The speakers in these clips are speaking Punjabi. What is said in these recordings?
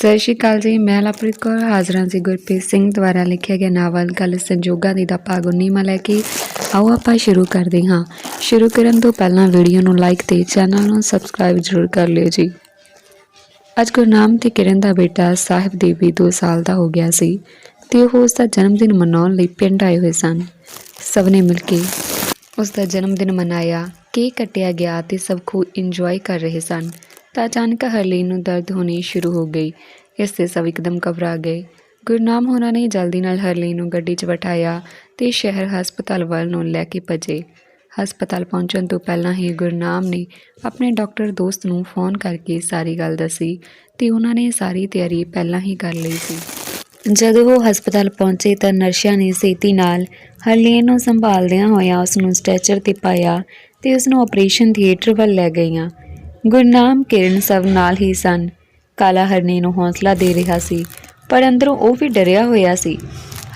ਸਤਿ ਸ਼੍ਰੀ ਅਕਾਲ ਜੀ, ਮੈਂ ਲਪ੍ਰੀਤ ਕੌਰ, ਹਾਜ਼ਰਾਂ ਜੀ ਗੁਰਪ੍ਰੀਤ ਸਿੰਘ ਦੁਆਰਾ ਲਿਖਿਆ ਗਿਆ ਨਾਵਲ ਗੱਲ ਸੰਜੋਗਾਂ ਦੀ ਦਾ ਭਾਗ 19ਵਾਂ ਲੈ ਕੇ। ਆਓ ਆਪਾਂ ਸ਼ੁਰੂ ਕਰਦੇ ਹਾਂ। ਸ਼ੁਰੂ ਕਰਨ ਤੋਂ ਪਹਿਲਾਂ ਵੀਡੀਓ ਨੂੰ ਲਾਈਕ ਤੇ ਚੈਨਲ ਨੂੰ ਸਬਸਕ੍ਰਾਈਬ ਜ਼ਰੂਰ ਕਰ ਲਿਓ ਜੀ। ਅੱਜ ਗੁਰਨਾਮ ਤੇ ਕਿਰਨ ਦਾ ਬੇਟਾ ਸਾਹਿਬ ਦੇਵੀ 2 ਸਾਲ ਦਾ ਹੋ ਗਿਆ ਸੀ ਤੇ ਉਹ ਉਸ ਦਾ ਜਨਮ ਦਿਨ ਮਨਾਉਣ ਲਈ ਪਿੰਡ ਆਏ ਹੋਏ ਸਨ। ਸਭ ਨੇ ਮਿਲ ਕੇ ਉਸ ਦਾ ਜਨਮ ਦਿਨ ਮਨਾਇਆ, ਕੇਕ ਕੱਟਿਆ ਗਿਆ ਤੇ ਸਭ ਖੂਬ ਇੰਜੋਏ ਕਰ ਰਹੇ ਸਨ। ਤਾਂ ਅਚਾਨਕ ਹਰਲੀਨ ਨੂੰ ਦਰਦ ਹੋਣੀ ਸ਼ੁਰੂ ਹੋ ਗਈ। ਇਸ ਤੇ ਸਭ ਇੱਕਦਮ ਘਬਰਾ ਗਏ। ਗੁਰਨਾਮ ਹੋਰਾਂ ਨੇ ਜਲਦੀ ਨਾਲ ਹਰਲੀਨ ਨੂੰ ਗੱਡੀ 'ਚ ਬਿਠਾਇਆ ਤੇ ਸ਼ਹਿਰ ਹਸਪਤਾਲ ਵੱਲ ਨੂੰ ਲੈ ਕੇ ਭੱਜੇ। ਹਸਪਤਾਲ ਪਹੁੰਚਣ ਤੋਂ ਪਹਿਲਾਂ ਹੀ ਗੁਰਨਾਮ ਨੇ ਆਪਣੇ ਡਾਕਟਰ ਦੋਸਤ ਨੂੰ ਫੋਨ ਕਰਕੇ ਸਾਰੀ ਗੱਲ ਦੱਸੀ ਤੇ ਉਹਨਾਂ ਨੇ ਸਾਰੀ ਤਿਆਰੀ ਪਹਿਲਾਂ ਹੀ ਕਰ ਲਈ ਸੀ। ਜਦੋਂ ਉਹ ਹਸਪਤਾਲ ਪਹੁੰਚੇ ਤਾਂ ਨਰਸਾਂ ਨੇ ਸੇਤੀ ਨਾਲ ਹਰਲੀਨ ਨੂੰ ਸੰਭਾਲਦਿਆਂ ਹੋਇਆਂ ਉਸ ਨੂੰ ਸਟ੍ਰੈਚਰ ਤੇ ਪਾਇਆ ਤੇ ਉਸ ਨੂੰ ਆਪਰੇਸ਼ਨ ਥੀਏਟਰ ਵੱਲ ਲੈ ਗਈਆਂ। ਗੁਰਨਾਮ ਕਿਰਨ ਸਭ ਨਾਲ ਹੀ ਸਨ। ਕਾਲਾ ਹਰਨੀ ਨੂੰ ਹੌਸਲਾ ਦੇ ਰਿਹਾ ਸੀ, ਪਰ ਅੰਦਰੋਂ ਉਹ ਵੀ ਡਰਿਆ ਹੋਇਆ ਸੀ।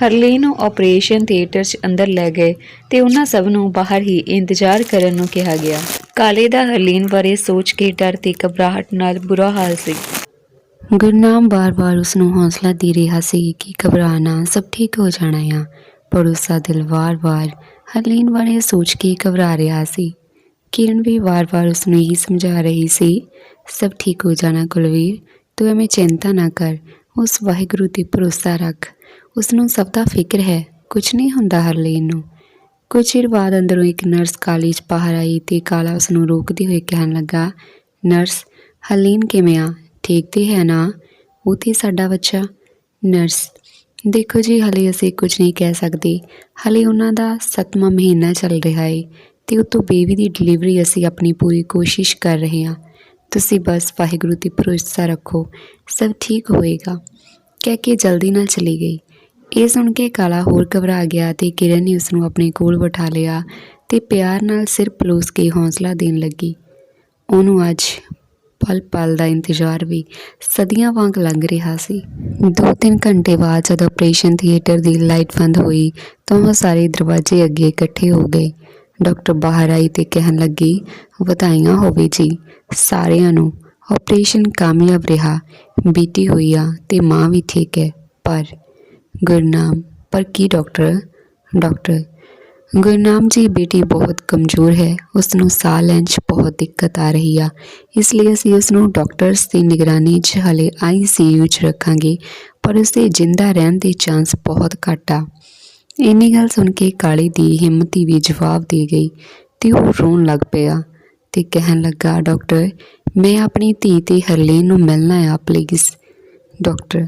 ਹਰਲੀਨ ਨੂੰ ਆਪਰੇਸ਼ਨ ਥੀਏਟਰ 'ਚ ਅੰਦਰ ਲੈ ਗਏ ਤੇ ਉਹਨਾਂ ਸਭ ਨੂੰ ਬਾਹਰ ਹੀ ਇੰਤਜ਼ਾਰ ਕਰਨ ਨੂੰ ਕਿਹਾ ਗਿਆ। ਕਾਲੇ ਦਾ ਹਰਲੀਨ ਬਾਰੇ ਸੋਚ ਕੇ ਡਰ ਤੇ ਘਬਰਾਹਟ ਨਾਲ ਬੁਰਾ ਹਾਲ ਸੀ। ਗੁਰਨਾਮ ਬਾਰ-ਬਾਰ ਉਸ ਨੂੰ ਹੌਸਲਾ ਦੇ ਰਿਹਾ ਸੀ ਕਿ ਘਬਰਾਣਾ ਸਭ ਠੀਕ ਹੋ ਜਾਣਾ ਆ। ਪਰ ਉਸ ਦਾ ਦਿਲ ਵਾਰ-ਵਾਰ ਹਰਲੀਨ ਬਾਰੇ ਸੋਚ ਕੇ ਘਬਰਾ ਰਿਹਾ ਸੀ। ਕਿਰਨ ਵੀ ਵਾਰ-ਵਾਰ ਉਸ ਨੂੰ ਇਹੀ ਸਮਝਾ ਰਹੀ ਸੀ, ਸਭ ਠੀਕ ਹੋ ਜਾਣਾ ਕੁਲਵੀਰ, ਤੂੰ ਐਵੇਂ ਚਿੰਤਾ ਨਾ ਕਰ, ਉਸ ਵਾਹਿਗੁਰੂ ਤੇ ਭਰੋਸਾ ਰੱਖ ਉਸ ਨੂੰ ਸਭ ਦਾ ਫਿਕਰ ਹੈ ਕੁਝ ਨਹੀਂ ਹੁੰਦਾ ਹਰਲੀਨ ਨੂੰ। ਕੁਝ ਚਿਰ ਬਾਅਦ ਅੰਦਰੋਂ ਇੱਕ ਨਰਸ ਕਾਲਜ ਬਾਹਰ ਆਈ ਤੇ ਕਾਲਾ ਉਸ ਨੂੰ ਰੋਕਦੇ ਹੋਏ ਕਹਿਣ ਲੱਗਾ, ਨਰਸ, ਹਰਲੀਨ ਕਿਵੇਂ ਆ? ਠੀਕ ਤੇ ਹੈ ਨਾ? ਉਹ ਤੇ ਸਾਡਾ ਬੱਚਾ? ਨਰਸ, ਦੇਖੋ ਜੀ, ਹਲੇ ਅਸੀਂ ਕੁਝ ਨਹੀਂ ਕਹਿ ਸਕਦੇ। ਹਲੇ ਉਹਨਾਂ ਦਾ 7ਵਾਂ ਮਹੀਨਾ ਚੱਲ ਰਿਹਾ ਹੈ ਤੇ ਉਹ ਤੋਂ ਬੇਬੀ ਦੀ ਡਿਲੀਵਰੀ ਅਸੀਂ ਆਪਣੀ ਪੂਰੀ ਕੋਸ਼ਿਸ਼ ਕਰ ਰਹੇ ਹਾਂ। ਤੁਸੀਂ ਬਸ ਵਾਹਿਗੁਰੂ ਤੇ ਭਰੋਸਾ ਰੱਖੋ, ਸਭ ਠੀਕ ਹੋਏਗਾ। ਕਹਿ ਕੇ ਜਲਦੀ ਨਾਲ ਚਲੀ ਗਈ। ਇਹ ਸੁਣ ਕੇ ਕਾਲਾ ਹੋਰ ਘਬਰਾ ਗਿਆ ਤੇ ਕਿਰਨ ਨੇ ਉਸ ਨੂੰ ਆਪਣੇ ਕੋਲ ਬਿਠਾ ਲਿਆ ਤੇ ਪਿਆਰ ਨਾਲ ਸਿਰ ਪਲੋਸ ਕੇ ਹੌਸਲਾ ਦੇਣ ਲੱਗੀ। ਉਹਨੂੰ ਅੱਜ ਪਲ ਪਲ ਦਾ ਇੰਤਜ਼ਾਰ ਵੀ ਸਦੀਆਂ ਵਾਂਗ ਲੰਘ ਰਿਹਾ ਸੀ। ਦੋ ਤਿੰਨ ਘੰਟੇ ਬਾਅਦ ਜਦ ਆਪਰੇਸ਼ਨ ਥੀਏਟਰ ਦੀ ਲਾਈਟ ਬੰਦ ਹੋਈ ਤਾਂ ਉਹ ਸਾਰੇ ਦਰਵਾਜ਼ੇ ਅੱਗੇ ਇਕੱਠੇ ਹੋ ਗਏ। ਡਾਕਟਰ ਬਾਹਰ ਆਈ ਤੇ ਕਹਿਣ ਲੱਗੀ, ਵਧਾਈਆਂ ਹੋਵੇ ਜੀ। ਸਾਰਿਆਂ ਨੂੰ ਆਪਰੇਸ਼ਨ ਕਾਮਯਾਬ ਰਿਹਾ। ਬੀਤੀ ਹੋਈ ਆ ਤੇ ਮਾਂ ਵੀ ਠੀਕ ਹੈ, ਪਰ ਗੁਰਨਾਮ ਪਰ ਕੀ ਡਾਕਟਰ? ਡਾਕਟਰ ਗੁਰਨਾਮ ਜੀ ਬੇਟੀ ਬਹੁਤ ਕਮਜ਼ੋਰ ਹੈ। ਉਸ ਨੂੰ ਸਾਹ ਲੈਣ 'ਚ ਬਹੁਤ ਦਿੱਕਤ ਆ ਰਹੀ ਆ। ਇਸ ਲਈ ਅਸੀਂ ਉਸ ਨੂੰ ਡਾਕਟਰਸ ਦੀ ਨਿਗਰਾਨੀ 'ਚ ਹਲੇ ਆਈਸੀਯੂ 'ਚ ਰੱਖਾਂਗੇ, ਪਰ ਉਸ ਦੇ ਜਿੰਦਾ ਰਹਿਣ ਦੇ ਚਾਂਸ ਬਹੁਤ ਘੱਟ ਆ। ਇੰਨੀ ਗੱਲ ਸੁਣ ਕੇ ਕਾਲੀ ਦੀ ਹਿੰਮਤੀ ਵੀ ਜਵਾਬ ਦੇ ਗਈ ਤੇ ਉਹ ਰੋਣ ਲੱਗ ਪਿਆ ਤੇ ਕਹਿਣ ਲੱਗਾ, ਡਾਕਟਰ, ਮੈਂ ਆਪਣੀ ਧੀ ਤੇ ਹਰਲੀਨ ਨੂੰ ਮਿਲਣਾ ਆ ਪਲੀਜ਼ ਡਾਕਟਰ,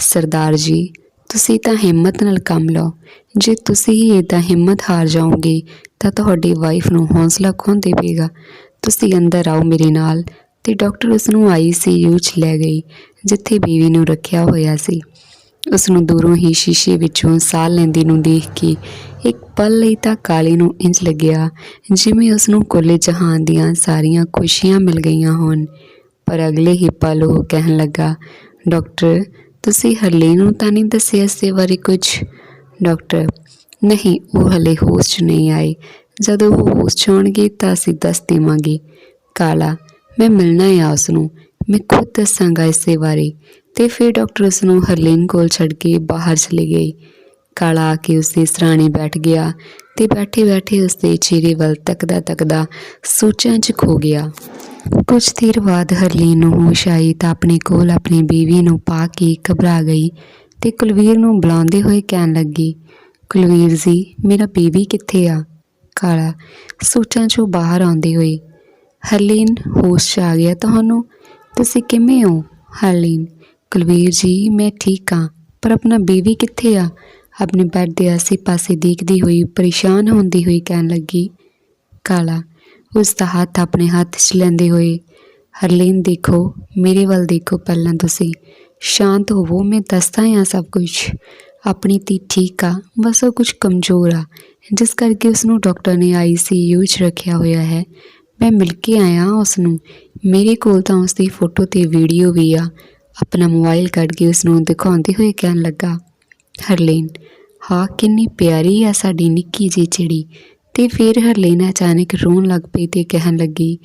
ਸਰਦਾਰ ਜੀ, ਤੁਸੀਂ ਤਾਂ ਹਿੰਮਤ ਨਾਲ ਕੰਮ ਲਓ। ਜੇ ਤੁਸੀਂ ਹੀ ਇਦਾਂ ਹਿੰਮਤ ਹਾਰ ਜਾਓਗੇ, ਤਾਂ ਤੁਹਾਡੀ ਵਾਈਫ ਨੂੰ ਹੌਸਲਾ ਖੋਣ ਦੇਵੇਗਾ? ਤੁਸੀਂ ਅੰਦਰ ਆਓ ਮੇਰੇ ਨਾਲ। ਤੇ ਡਾਕਟਰ ਉਸ ਨੂੰ ਆਈਸੀਯੂ 'ਚ ਲੈ ਗਈ, ਜਿੱਥੇ ਬੀਵੀ ਨੂੰ ਰੱਖਿਆ ਹੋਇਆ ਸੀ। ਉਸ ਨੂੰ ਦੂਰੋਂ ਹੀ ਸ਼ੀਸ਼ੇ ਵਿੱਚੋਂ ਸਾਹ ਲੈਂਦੀ ਨੂੰ ਦੇਖ ਕੇ ਇੱਕ ਪਲ ਲਈ ਤਾਂ ਕਾਲੀ ਨੂੰ ਇੰਜ ਲੱਗਿਆ ਜਿਵੇਂ ਉਸ ਨੂੰ ਕੁੱਲ ਜਹਾਨ ਦੀਆਂ ਸਾਰੀਆਂ ਖੁਸ਼ੀਆਂ ਮਿਲ ਗਈਆਂ ਹੋਣ। ਪਰ ਅਗਲੇ ਹੀ ਪਲ ਉਹ ਕਹਿਣ ਲੱਗਾ, ਡਾਕਟਰ, ਤੁਸੀਂ ਹਰਲੀਨ ਨੂੰ ਤਾਂ ਨਹੀਂ ਦੱਸਿਆ ਇਸ ਬਾਰੇ ਕੁਝ ਡਾਕਟਰ, ਨਹੀਂ, ਉਹ ਹਲੇ ਹੋਸ਼ 'ਚ ਨਹੀਂ ਆਏ। ਜਦੋਂ ਉਹ ਹੋਸ਼ 'ਚ ਆਉਣਗੇ ਤਾਂ ਅਸੀਂ ਦੱਸ ਦੇਵਾਂਗੇ। ਕਾਲਾ, ਮੈਂ ਮਿਲਣਾ ਹੈ ਉਸ ਨੂੰ ਮੈਂ ਖੁਦ ਦੱਸਾਂਗਾ ਇਸੇ ਬਾਰੇ। ਤੇ ਫਿਰ ਡਾਕਟਰ ਉਸ ਨੂੰ ਹਰਲੀਨ ਕੋਲ ਛੱਡ ਕੇ ਬਾਹਰ ਚਲੀ ਗਈ। ਕਾਲਾ ਆ ਕੇ ਉਸਦੇ ਸਰਾਣੇ ਬੈਠ ਗਿਆ ਤੇ ਬੈਠੇ ਬੈਠੇ ਉਸਦੇ ਚਿਹਰੇ ਵੱਲ ਤੱਕਦਾ ਤੱਕਦਾ ਸੋਚਾਂ 'ਚ ਖੋ ਗਿਆ। ਕੁਝ ਦੇਰ ਬਾਅਦ ਹਰਲੀਨ ਨੂੰ ਹੋਸ਼ ਆਈ ਤਾਂ ਆਪਣੇ ਕੋਲ ਆਪਣੀ ਬੀਵੀ ਨੂੰ ਪਾ ਕੇ ਘਬਰਾ ਗਈ ਤੇ ਕੁਲਵੀਰ ਨੂੰ ਬੁਲਾਉਂਦੇ ਹੋਏ ਕਹਿਣ ਲੱਗੀ, ਕੁਲਵੀਰ ਜੀ, ਮੇਰਾ ਬੀਵੀ ਕਿੱਥੇ ਆ? ਕਾਲਾ ਸੋਚਾਂ 'ਚੋਂ ਬਾਹਰ ਆਉਂਦੇ ਹੋਏ, ਹਰਲੀਨ, ਹੋਸ਼ 'ਚ ਆ ਗਿਆ ਤੁਹਾਨੂੰ? ਤੁਸੀਂ ਕਿਵੇਂ ਹੋ? ਹਰਲੀਨ। ਕੁਲਵੀਰ ਜੀ, ਮੈਂ ਠੀਕ ਹਾਂ। ਪਰ ਆਪਣਾ ਬੀਵੀ ਕਿੱਥੇ ਆ? ਆਪਣੇ ਬੈੱਡ ਦੇ ਆਸੇ-ਪਾਸੇ ਦੇਖਦੀ ਹੋਈ, ਪਰੇਸ਼ਾਨ ਹੁੰਦੀ ਹੋਈ ਕਹਿਣ ਲੱਗੀ। ਕਾਲਾ, ਉਸ ਦਾ ਹੱਥ ਆਪਣੇ ਹੱਥ 'ਚ ਲੈਂਦੇ ਹੋਏ, ਹਰਲੀਨ ਦੇਖੋ, ਮੇਰੇ ਵੱਲ ਦੇਖੋ ਪਹਿਲਾਂ ਤੁਸੀਂ। ਸ਼ਾਂਤ ਹੋਵੋ, ਮੈਂ ਦੱਸਦਾ ਹਾਂ ਸਭ ਕੁਝ ਆਪਣੀ ਧੀ ਠੀਕ ਆ, ਬਸ ਉਹ ਕੁਝ ਕਮਜ਼ੋਰ ਆ। ਜਿਸ ਕਰਕੇ ਉਸ ਨੂੰ ਡਾਕਟਰ ਨੇ ਆਈਸੀਯੂ 'ਚ ਰੱਖਿਆ ਹੋਇਆ ਹੈ। ਮੈਂ ਮਿਲ ਕੇ ਆਇਆ ਉਸ ਨੂੰ ਮੇਰੇ ਕੋਲ ਤਾਂ ਉਸ ਦੀ ਫੋਟੋ ਤੇ ਵੀਡੀਓ ਵੀ ਆ। ਆਪਣਾ ਮੋਬਾਈਲ ਕੱਢ ਕੇ ਉਸ ਨੂੰ ਦਿਖਾਉਂਦੇ ਹੋਏ ਕਹਿਣ ਲੱਗਾ, ਹਰਲੀਨ ਹਾਂ ਕਿੰਨੀ ਪਿਆਰੀ ਆ ਸਾਡੀ ਨਿੱਕੀ ਜਿਹੀ ਚਿੜੀ। ਤੇ ਫਿਰ ਹਰਲੀਨ ਅਚਾਨਕ ਰੋਣ ਲੱਗ ਪਈ ਤੇ ਕਹਿਣ ਲੱਗੀ,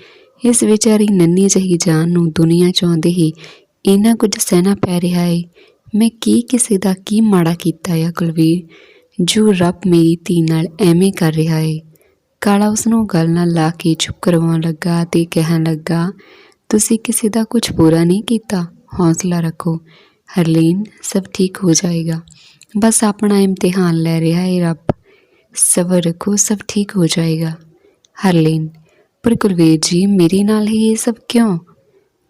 ਇਸ ਵਿਚਾਰੀ ਨੰਨੀ ਜਿਹੀ ਜਾਨ ਨੂੰ ਦੁਨੀਆ ਚਾਹੁੰਦੇ ਹੀ ਇੰਨਾ ਕੁਝ ਸਹਿਣਾ ਪੈ ਰਿਹਾ ਏ। ਮੈਂ ਕੀ ਕਿਸੇ ਦਾ ਕੀ ਮਾੜਾ ਕੀਤਾ ਆ ਕੁਲਵੀਰ, ਜੋ ਰੱਬ ਮੇਰੀ ਧੀ ਨਾਲ ਐਵੇਂ ਕਰ ਰਿਹਾ ਏ? ਕਾਲਾ ਉਸ ਨੂੰ ਗੱਲ ਨਾਲ ਲਾ ਕੇ ਚੁੱਪ ਕਰਵਾਉਣ ਲੱਗਾ ਤੇ ਕਹਿਣ ਲੱਗਾ, ਤੁਸੀਂ ਕਿਸੇ ਦਾ ਕੁਝ ਬੁਰਾ ਨਹੀਂ ਕੀਤਾ? ਹੌਸਲਾ ਰੱਖੋ। ਹਰਲੀਨ, ਸਭ ਠੀਕ ਹੋ ਜਾਏਗਾ। ਬਸ ਆਪਣਾ ਇਮਤਿਹਾਨ ਲੈ ਰਿਹਾ ਹੈ ਰੱਬ। ਸਬਰ ਰੱਖੋ, ਸਭ ਠੀਕ ਹੋ ਜਾਏਗਾ। ਹਰਲੀਨ, ਪਰ ਕੁਲਵੀਰ ਜੀ, ਮੇਰੇ ਨਾਲ ਹੀ ਇਹ ਸਭ ਕਿਉਂ?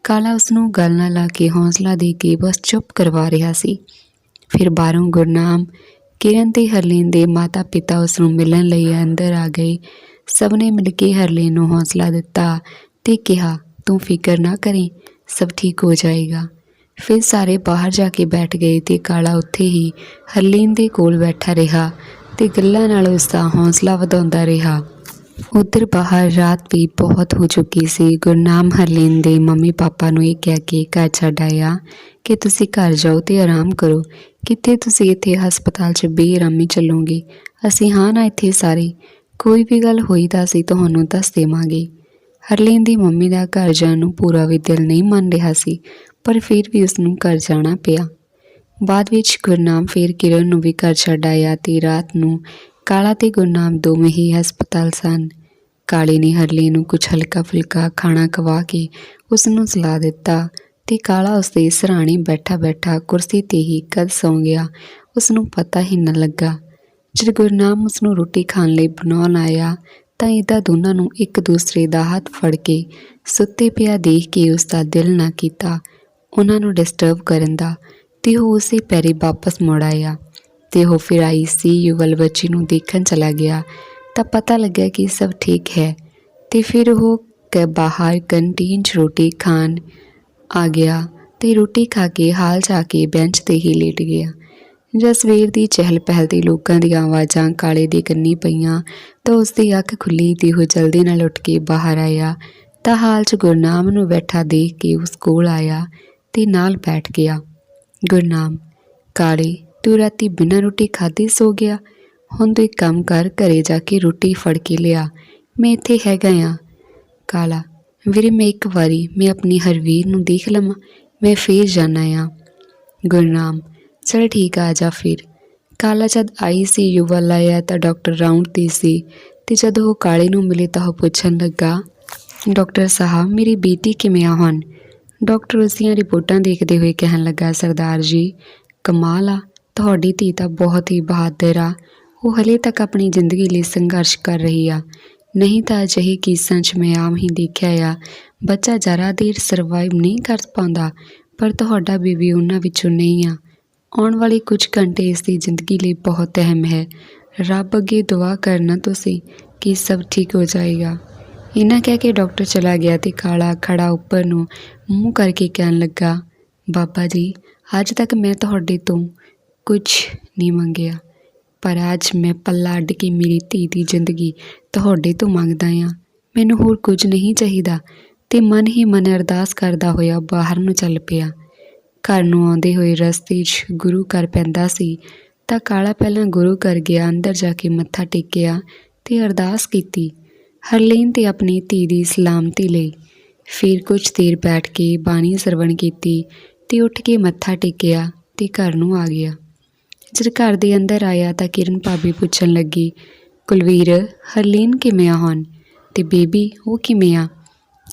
ਕਾਲਾ ਉਸ ਨੂੰ ਗੱਲ ਨਾਲ ਲਾ ਕੇ ਹੌਸਲਾ ਦੇ ਕੇ ਬਸ ਚੁੱਪ ਕਰਵਾ ਰਿਹਾ ਸੀ। ਫਿਰ ਬਾਹਰੋਂ ਗੁਰਨਾਮ ਕਿਰਨ ਤੇ ਹਰਲੀਨ ਦੇ ਮਾਤਾ ਪਿਤਾ ਉਸ ਨੂੰ ਮਿਲਣ ਲਈ ਅੰਦਰ ਆ ਗਏ। ਸਭ ਨੇ ਮਿਲ ਕੇ ਹਰਲੀਨ ਨੂੰ ਹੌਸਲਾ ਦਿੱਤਾ ਤੇ ਕਿਹਾ, ਤੂੰ ਫਿਕਰ ਨਾ ਕਰੇ, ਸਭ ਠੀਕ ਹੋ ਜਾਏਗਾ। ਫਿਰ ਸਾਰੇ ਬਾਹਰ ਜਾ ਕੇ ਬੈਠ ਗਏ ਤੇ ਕਾਲਾ ਉੱਥੇ ਹੀ ਹਰਲੀਨ ਦੇ ਕੋਲ ਬੈਠਾ ਰਿਹਾ ਤੇ ਗੱਲਾਂ ਨਾਲ ਉਸ ਦਾ ਹੌਸਲਾ ਵਧਾਉਂਦਾ ਰਿਹਾ। ਉਧਰ ਬਾਹਰ ਰਾਤ ਵੀ ਬਹੁਤ ਹੋ ਚੁੱਕੀ ਸੀ। ਗੁਰਨਾਮ ਹਰਲੀਨ ਦੇ ਮੰਮੀ ਪਾਪਾ ਨੂੰ ਇਹ ਕਹਿ ਕੇ ਘਰ ਛੱਡ ਆਇਆ ਕਿ ਤੁਸੀਂ ਘਰ ਜਾਓ ਤੇ ਆਰਾਮ ਕਰੋ। ਕਿੱਥੇ ਤੁਸੀਂ ਇੱਥੇ ਹਸਪਤਾਲ 'ਚ ਬੇਆਰਾਮੀ ਚੱਲੋਗੇ? ਅਸੀਂ ਹਾਂ ਨਾ ਇੱਥੇ ਸਾਰੇ। ਕੋਈ ਵੀ ਗੱਲ ਹੋਈ ਤਾਂ ਅਸੀਂ ਤੁਹਾਨੂੰ ਦੱਸ ਦੇਵਾਂਗੇ। ਹਰਲੀਨ ਦੀ ਮੰਮੀ ਦਾ ਘਰ ਜਾਣ ਨੂੰ ਪੂਰਾ ਵੀ ਦਿਲ ਨਹੀਂ ਮੰਨ ਰਿਹਾ ਸੀ, ਪਰ ਫਿਰ ਵੀ ਉਸ ਨੂੰ ਘਰ ਜਾਣਾ ਪਿਆ। ਬਾਅਦ ਵਿੱਚ ਗੁਰਨਾਮ ਫਿਰ ਕਿਰਨ ਨੂੰ ਵੀ ਘਰ ਛੱਡ ਆਇਆ ਤੇ ਰਾਤ ਨੂੰ ਕਾਲਾ ਤੇ ਗੁਰਨਾਮ ਦੋਵੇਂ ਹੀ ਹਸਪਤਾਲ ਸਨ। ਕਾਲੇ ਨੇ ਹਰਲੀ ਨੂੰ ਕੁਝ ਹਲਕਾ ਫੁਲਕਾ ਖਾਣਾ ਖਵਾ ਕੇ ਉਸ ਨੂੰ ਸਲਾ ਦਿੱਤਾ ਤੇ ਕਾਲਾ ਉਸ ਦੇ ਸਰਾਣੇ ਬੈਠਾ ਬੈਠਾ ਕੁਰਸੀ ਤੇ ਹੀ ਕਦ ਸੌਂ ਗਿਆ ਉਸ ਨੂੰ ਪਤਾ ਹੀ ਨਾ ਲੱਗਾ। ਜਦ ਗੁਰਨਾਮ ਉਸ ਨੂੰ ਰੋਟੀ ਖਾਣ ਲਈ ਬਣਾਉਣ ਆਇਆ, ਤਾਂ ਇਹਦਾ ਦੋਨਾਂ ਨੂੰ ਇੱਕ ਦੂਸਰੇ ਦਾ ਹੱਥ ਫੜ ਕੇ ਸੁੱਤੇ ਪਿਆ ਦੇਖ ਕੇ ਉਸ ਦਾ ਦਿਲ ਨਾ ਕੀਤਾ। ਉਹਨਾਂ ਨੂੰ ਡਿਸਟਰਬ ਕਰਨ ਦਾ ਤੇ ਉਹ ਉਸੇ ਪੈਰੇ ਵਾਪਸ ਮੁੜ ਆਇਆ। ਤੇ ਉਹ ਫਿਰ ਆਈ ਸੀ ਯੁਵਲ ਬੱਚੀ ਨੂੰ ਦੇਖਣ ਚਲਾ ਗਿਆ। ਤਾਂ ਪਤਾ ਲੱਗਿਆ ਕਿ ਸਭ ਠੀਕ ਹੈ। ਤੇ ਫਿਰ ਉਹ ਕ ਬਾਹਰ ਕੰਟੀਨ 'ਚ ਰੋਟੀ ਖਾਣ ਆ ਗਿਆ ਤੇ ਰੋਟੀ ਖਾ ਕੇ ਹਾਲ ਜਾ ਕੇ ਬੈਂਚ ਤੇ ਹੀ ਲੇਟ ਗਿਆ। ਜਦ ਸਵੇਰ ਦੀ ਚਹਿਲ ਪਹਿਲ ਤੇ ਲੋਕਾਂ ਦੀਆਂ ਆਵਾਜ਼ਾਂ ਕਾਲੇ ਦੀ ਕੰਨੀ ਪਈਆਂ, ਤਾਂ ਉਸ ਦੀ ਅੱਖ ਖੁੱਲੀ ਤੇ ਉਹ ਜਲਦੀ ਨਾਲ ਉੱਠ ਕੇ ਬਾਹਰ ਆਇਆ। ਤਾਂ ਹਾਲ 'ਚ ਗੁਰਨਾਮ ਨੂੰ ਬੈਠਾ ਦੇਖ ਕੇ ਉਸ ਕੋਲ ਆਇਆ ਤੇ ਨਾਲ ਬੈਠ ਗਿਆ। ਗੁਰਨਾਮ, ਕਾਲੇ ਤੂੰ ਰਾਤੀ ਬਿਨਾਂ ਰੋਟੀ ਖਾਧੇ ਸੋ ਗਿਆ। ਹੁਣ ਤੂੰ ਇੱਕ ਕੰਮ ਕਰ, ਘਰੇ ਜਾ ਕੇ ਰੋਟੀ ਫੜ ਕੇ ਲਿਆ। ਮੈਂ ਇੱਥੇ ਹੈਗਾ ਆ। ਕਾਲਾ, ਵੀਰੇ ਮੈਂ ਇੱਕ ਵਾਰੀ, ਮੈਂ ਆਪਣੀ ਹਰਵੀਰ ਨੂੰ ਦੇਖ ਲਵਾਂ, ਮੈਂ ਫੇਰ ਜਾਣਾ ਆ। ਗੁਰਨਾਮ, ਚਲ ਠੀਕ ਆ ਆ ਜਾ ਫਿਰ। ਕਾਲਾ ਜਦ ਆਈ ਸੀ, ਯੁਵਾ ਲਾਇਆ ਤਾਂ ਡਾਕਟਰ ਰਾਉਂਡ ਤੇ ਸੀ ਤੇ ਜਦ ਉਹ ਕਾਲੇ ਨੂੰ ਮਿਲੇ ਤਾਂ ਉਹ ਪੁੱਛਣ ਲੱਗਾ, ਡਾਕਟਰ ਸਾਹਿਬ, ਮੇਰੀ ਬੇਟੀ ਕਿਵੇਂ ਆ ਹੁਣ? ਡਾਕਟਰ ਉਸ ਦੀਆਂ ਰਿਪੋਰਟਾਂ ਦੇਖਦੇ ਹੋਏ ਕਹਿਣ ਲੱਗਾ, ਸਰਦਾਰ ਜੀ, ਕਮਾਲ ਆ ਤੁਹਾਡੀ ਧੀ ਤਾਂ ਬਹੁਤ ਹੀ ਬਹਾਦਰ ਆ। ਉਹ ਹਲੇ ਤੱਕ ਆਪਣੀ ਜ਼ਿੰਦਗੀ ਲਈ ਸੰਘਰਸ਼ ਕਰ ਰਹੀ ਆ। ਨਹੀਂ ਤਾਂ ਅਜਿਹੇ ਕੇਸਾਂ 'ਚ ਮੈਂ ਆਮ ਹੀ ਦੇਖਿਆ ਆ। ਬੱਚਾ ਜ਼ਰਾ ਦੇਰ ਸਰਵਾਈਵ ਨਹੀਂ ਕਰ ਪਾਉਂਦਾ, ਪਰ ਤੁਹਾਡਾ ਬੇਬੀ ਉਹਨਾਂ ਵਿੱਚੋਂ ਨਹੀਂ ਆ। ਆਉਣ ਵਾਲੇ ਕੁਝ ਘੰਟੇ ਇਸ ਦੀ ਜ਼ਿੰਦਗੀ ਲਈ ਬਹੁਤ ਅਹਿਮ ਹੈ। ਰੱਬ ਅੱਗੇ ਦੁਆ ਕਰਨਾ ਤੁਸੀਂ ਕਿ ਸਭ ਠੀਕ ਹੋ ਜਾਏਗਾ। ਇਹਨਾਂ ਕਹਿ ਕੇ ਡਾਕਟਰ ਚਲਾ ਗਿਆ ਤੇ ਕਾਲਾ ਖੜਾ ਉੱਪਰ ਨੂੰ ਮੂੰਹ ਕਰਕੇ ਕਹਿਣ ਲੱਗਾ, ਬਾਬਾ ਜੀ, ਅੱਜ ਤੱਕ ਮੈਂ ਤੁਹਾਡੇ ਤੋਂ ਕੁਛ ਨਹੀਂ ਮੰਗਿਆ। ਪਰ ਅੱਜ ਮੈਂ ਪੱਲਾ ਅੱਡ ਕੇ ਮੇਰੀ ਧੀ ਦੀ ਜ਼ਿੰਦਗੀ ਤੁਹਾਡੇ ਤੋਂ ਮੰਗਦਾ ਹਾਂ ਮੈਨੂੰ ਹੋਰ ਕੁਝ ਨਹੀਂ ਚਾਹੀਦਾ ਤੇ ਮਨ ਹੀ ਮਨ ਅਰਦਾਸ ਕਰਦਾ ਹੋਇਆ ਬਾਹਰ ਨੂੰ ਚੱਲ ਪਿਆ। ਘਰ ਨੂੰ ਆਉਂਦੇ ਹੋਏ ਰਸਤੇ 'ਚ ਗੁਰੂ ਘਰ ਪੈਂਦਾ ਸੀ ਤਾਂ ਕਾਲਾ ਪਹਿਲਾਂ ਗੁਰੂ ਘਰ ਗਿਆ, ਅੰਦਰ ਜਾ ਕੇ ਮੱਥਾ ਟੇਕਿਆ ਤੇ ਅਰਦਾਸ ਕੀਤੀ। ਹਰਲੀਨ ਤੇ ਆਪਣੀ ਧੀ ਦੀ ਸਲਾਮਤੀ ਲਈ ਫਿਰ ਕੁਝ ਦੇਰ ਬੈਠ ਕੇ ਬਾਣੀ ਸਰਵਣ ਕੀਤੀ ਤੇ ਉੱਠ ਕੇ ਮੱਥਾ ਟੇਕਿਆ ਤੇ ਘਰ ਨੂੰ ਆ ਗਿਆ। ਜਦ ਘਰ ਦੇ ਅੰਦਰ ਆਇਆ ਤਾਂ ਕਿਰਨ ਭਾਬੀ ਪੁੱਛਣ ਲੱਗੀ, ਕੁਲਵੀਰ, ਹਰਲੀਨ ਕਿਵੇਂ ਆ ਹੁਣ? ਤੇ ਬੇਬੀ, ਉਹ ਕਿਵੇਂ ਆ?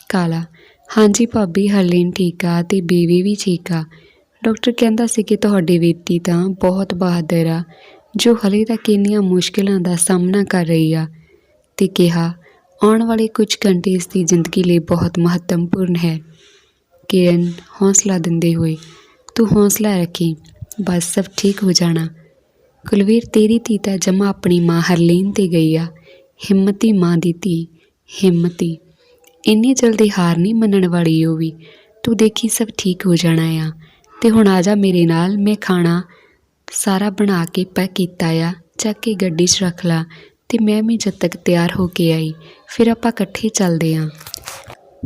ਕਾਲਾ, ਹਾਂਜੀ ਭਾਬੀ, ਹਰਲੀਨ ਠੀਕ ਆ ਤੇ ਬੇਬੀ ਵੀ ਠੀਕ ਆ। ਡਾਕਟਰ ਕਹਿੰਦਾ ਸੀ ਕਿ ਤੁਹਾਡੀ ਬੇਟੀ ਤਾਂ ਬਹੁਤ ਬਹਾਦਰ ਆ, ਜੋ ਹਲੇ ਤੱਕ ਇੰਨੀਆਂ ਮੁਸ਼ਕਿਲਾਂ ਦਾ ਸਾਹਮਣਾ ਕਰ ਰਹੀ ਆ ਤੇ ਕਿਹਾ, ਆਉਣ ਵਾਲੇ ਕੁਝ ਘੰਟੇ ਇਸ ਦੀ ਜ਼ਿੰਦਗੀ ਲਈ ਬਹੁਤ ਮਹੱਤਵਪੂਰਨ ਹੈ। ਕਿਰਨ, ਹੌਸਲਾ ਦਿੰਦੇ ਹੋਏ, ਤੂੰ ਹੌਸਲਾ ਰੱਖੀ। ਬਸ ਸਭ ਠੀਕ ਹੋ ਜਾਣਾ। ਕੁਲਵੀਰ ਤੇਰੀ ਧੀ ਤਾਂ ਜਮਾ ਆਪਣੀ ਮਾਂ ਹਰਲੀਨ ਤੇ ਗਈ ਆ। ਹਿੰਮਤੀ ਮਾਂ ਦੀ ਧੀ, ਹਿੰਮਤੀ। ਇੰਨੀ ਜਲਦੀ ਹਾਰ ਨਹੀਂ ਮੰਨਣ ਵਾਲੀ ਉਹ ਵੀ। ਤੂੰ ਦੇਖੀ ਸਭ ਠੀਕ ਹੋ ਜਾਣਾ ਆ। ਤੇ ਹੁਣ ਆ ਜਾ ਮੇਰੇ ਨਾਲ, ਮੈਂ ਖਾਣਾ ਸਾਰਾ ਬਣਾ ਕੇ ਪੈਕ ਕੀਤਾ ਆ। ਚੱਕ ਕੇ ਗੱਡੀ 'ਚ ਰੱਖ ਲਾ ਤੇ ਮੈਂ ਵੀ ਜਦ ਤੱਕ ਤਿਆਰ ਹੋ ਕੇ ਆਈ, ਫਿਰ ਆਪਾਂ ਇਕੱਠੇ ਚੱਲਦੇ ਆਂ।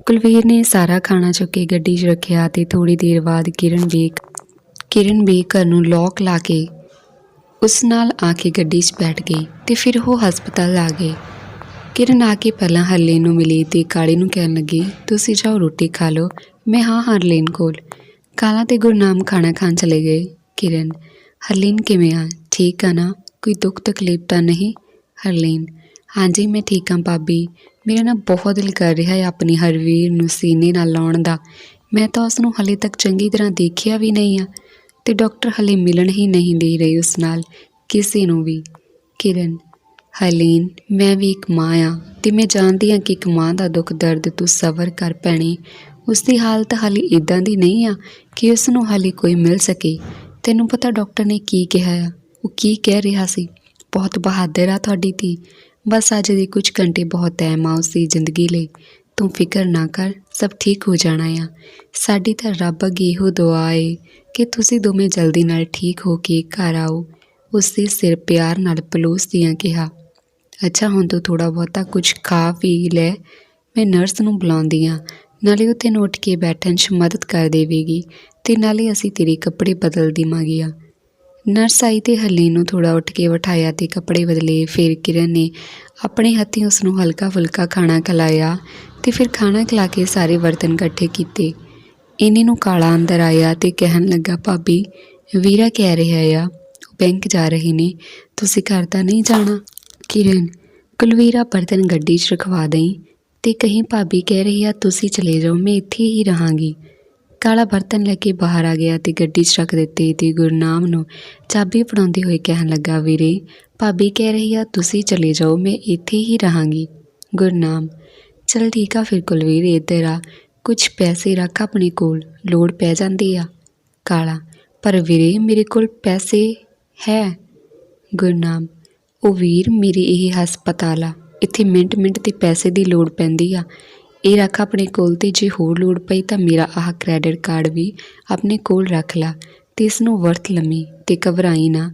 ਕੁਲਵੀਰ ਨੇ ਸਾਰਾ ਖਾਣਾ ਚੁੱਕ ਕੇ ਗੱਡੀ 'ਚ ਰੱਖਿਆ ਤੇ ਥੋੜੀ ਦੇਰ ਬਾਅਦ ਕਿਰਨ ਵੀ ਕਿਰਨ ਵੀ ਘਰ ਨੂੰ ਲੋਕ ਲਾ ਕੇ ਉਸ ਨਾਲ ਆ ਕੇ ਗੱਡੀ 'ਚ ਬੈਠ ਗਈ ਤੇ ਫਿਰ ਉਹ ਹਸਪਤਾਲ ਆ ਗਏ ਕਿਰਨ ਆ ਕੇ ਪਹਿਲਾਂ ਹਰਲੀਨ ਨੂੰ ਮਿਲੀ ਤੇ ਕਾਲੀ ਨੂੰ ਕਹਿਣ ਲੱਗੀ, ਤੁਸੀਂ ਜਾਓ, ਰੋਟੀ ਖਾ ਲਓ। ਮੈਂ ਹਾਂ, ਹਰਲੀਨ ਕੋਲ। ਕਾਲਾ ਤੇ ਗੁਰਨਾਮ ਖਾਣਾ ਖਾਣ ਚਲੇ ਗਏ। ਕਿਰਨ, ਹਰਲੀਨ ਕਿਵੇਂ ਆ? ਠੀਕ ਆ ਨਾ? ਕੋਈ ਦੁੱਖ ਤਕਲੀਫ ਤਾਂ ਨਹੀਂ? ਹਰਲੀਨ, ਹਾਂਜੀ, ਮੈਂ ਠੀਕ ਹਾਂ ਭਾਬੀ। ਮੇਰਾ ਨਾ ਬਹੁਤ ਦਿਲ ਕਰ ਰਿਹਾ ਹੈ ਆਪਣੀ ਹਰਵੀਰ ਨੂੰ ਸੀਨੇ ਨਾਲ ਲਾਉਣ ਦਾ। ਮੈਂ ਤਾਂ ਉਸ ਨੂੰ ਹਲੇ ਤੱਕ ਚੰਗੀ ਤਰ੍ਹਾਂ ਦੇਖਿਆ ਵੀ ਨਹੀਂ ਆ। ਤੇ ਡਾਕਟਰ ਹਲੇ ਮਿਲਣ ਹੀ ਨਹੀਂ ਦੇ ਰਹੇ ਉਸ ਨਾਲ। ਕਿਸੇ ਨੂੰ ਵੀ। ਕਿਰਨ ਹਲੀਨ ਮੈਂ ਵੀ ਇੱਕ ਮਾਂ ਆ ਤੇ ਮੈਂ ਜਾਣਦੀ ਹਾਂ ਕਿ ਇੱਕ ਮਾਂ ਦਾ ਦੁੱਖ ਦਰਦ ਤੂੰ ਸਬਰ ਕਰ ਪੈਣੀ ਉਸ ਦੀ ਹਾਲਤ ਹਾਲੇ ਇਦਾਂ ਦੀ ਨਹੀਂ ਆ ਕਿ ਉਸ ਨੂੰ ਹਾਲੇ ਕੋਈ ਮਿਲ ਸਕੇ। ਤੈਨੂੰ ਪਤਾ ਡਾਕਟਰ ਨੇ ਕੀ ਕਿਹਾ ਆ? ਉਹ ਕੀ ਕਹਿ ਰਿਹਾ ਸੀ? ਬਹੁਤ ਬਹਾਦਰ ਆ ਤੁਹਾਡੀ ਧੀ। ਬਸ ਅੱਜ ਦੇ ਕੁਝ ਘੰਟੇ ਬਹੁਤ ਅਹਿਮ ਆ ਉਸ ਦੀ ਜ਼ਿੰਦਗੀ ਲਈ। ਤੂੰ ਫਿਕਰ ਨਾ ਕਰ, ਸਭ ਠੀਕ ਹੋ ਜਾਣਾ ਆ। ਸਾਡੀ ਤਾਂ ਰੱਬ ਅੱਗੇ ਇਹੋ ਦੁਆ ਏ ਕਿ ਤੁਸੀਂ ਦੋਵੇਂ ਜਲਦੀ ਨਾਲ ਠੀਕ ਹੋ ਕੇ ਘਰ ਆਓ। ਉਸ ਦੇ ਸਿਰ ਪਿਆਰ ਨਾਲ ਪਲੋਸਦੀਆਂ ਕਿਹਾ। ਅੱਛਾ, ਹੁਣ ਤੂੰ ਥੋੜਾ ਬਹੁਤਾ ਕੁਝ ਖਾ ਪੀ ਲੈ। ਮੈਂ ਨਰਸ ਨੂੰ ਬੁਲਾਉਂਦੀ ਆ। ਨਾਲੇ ਉਹ ਤੈਨੂੰ ਉੱਠ ਕੇ ਬੈਠਣ 'ਚ ਮਦਦ ਕਰ ਦੇਵੇਗੀ ਤੇ ਨਾਲੇ ਅਸੀਂ ਤੇਰੇ ਕੱਪੜੇ ਬਦਲ ਦੇਵਾਂਗੇ ਆ। ਨਰਸ ਆਈ ਤੇ ਹਰਲੀਨ ਨੂੰ ਥੋੜਾ ਉੱਠ ਕੇ ਬਿਠਾਇਆ ਤੇ ਕੱਪੜੇ ਬਦਲੇ ਫਿਰ ਕਿਰਨ ਨੇ ਆਪਣੇ ਹੱਥੀਂ ਉਸ ਨੂੰ ਹਲਕਾ ਫੁਲਕਾ ਖਾਣਾ ਖਿਲਾਇਆ ਤੇ ਫਿਰ ਖਾਣਾ ਖਿਲਾ ਕੇ ਸਾਰੇ ਬਰਤਨ ਇਕੱਠੇ ਕੀਤੇ। ਇਹਨੇ ਨੂੰ ਕਾਲਾ ਅੰਦਰ ਆਇਆ ਤੇ ਕਹਿਣ ਲੱਗਾ, ਭਾਬੀ, ਵੀਰਾ ਕਹਿ ਰਿਹਾ ਆ, ਉਹ ਬੈਂਕ ਜਾ ਰਹੇ ਨੇ, ਤੁਸੀਂ ਘਰ ਤਾਂ ਨਹੀਂ ਜਾਣਾ? ਕਿਰਨ, ਕੁਲਵੀਰਾ ਬਰਤਨ ਗੱਡੀ 'ਚ ਰਖਵਾ ਦੇਈ ਤੇ ਕਹੀਂ, ਭਾਬੀ ਕਹਿ ਰਹੀ ਆ, ਤੁਸੀਂ ਚਲੇ ਜਾਓ, ਮੈਂ ਇੱਥੇ ਹੀ ਰਹਾਂਗੀ। ਕਾਲਾ ਬਰਤਨ ਲੈ ਕੇ ਬਾਹਰ ਆ ਗਿਆ ਤੇ ਗੱਡੀ 'ਚ ਰੱਖ ਦਿੱਤੀ ਤੇ ਗੁਰਨਾਮ ਨੂੰ ਚਾਬੀ ਫੜਾਉਂਦੇ ਹੋਏ ਕਹਿਣ ਲੱਗਾ, ਵੀਰੇ, ਭਾਬੀ ਕਹਿ ਰਹੀ ਆ, ਤੁਸੀਂ ਚਲੇ ਜਾਓ, ਮੈਂ ਇੱਥੇ ਹੀ ਰਹਾਂਗੀ। ਗੁਰਨਾਮ ਚਲ ਠੀਕ ਆ ਫਿਰ ਕੁਲਵੀਰ, ਇੱਧਰ ਆ। ਕੁਝ ਪੈਸੇ ਰੱਖ ਆਪਣੇ ਕੋਲ, ਲੋੜ ਪੈ ਜਾਂਦੀ ਆ। ਕਾਲਾ, ਪਰ ਵੀਰੇ, ਮੇਰੇ ਕੋਲ ਪੈਸੇ ਹੈ। ਗੁਰਨਾਮ ਉਹ ਵੀਰ, ਮੇਰੇ ਇਹ ਹਸਪਤਾਲ ਆ। ਇੱਥੇ ਮਿੰਟ ਮਿੰਟ ਤੇ ਪੈਸੇ ਦੀ ਲੋੜ ਪੈਂਦੀ ਆ। ਇਹ ਰੱਖ ਆਪਣੇ ਕੋਲ ਤੇ ਜੇ ਹੋਰ ਲੋੜ ਪਈ ਤਾਂ ਮੇਰਾ ਆਹ ਕ੍ਰੈਡਿਟ ਕਾਰਡ ਵੀ ਆਪਣੇ ਕੋਲ ਰੱਖ ਲਾ ਤੇ ਇਸ ਨੂੰ ਵਰਤ ਲੰਮੀ ਤੇ ਘਬਰਾਈ ਨਾ।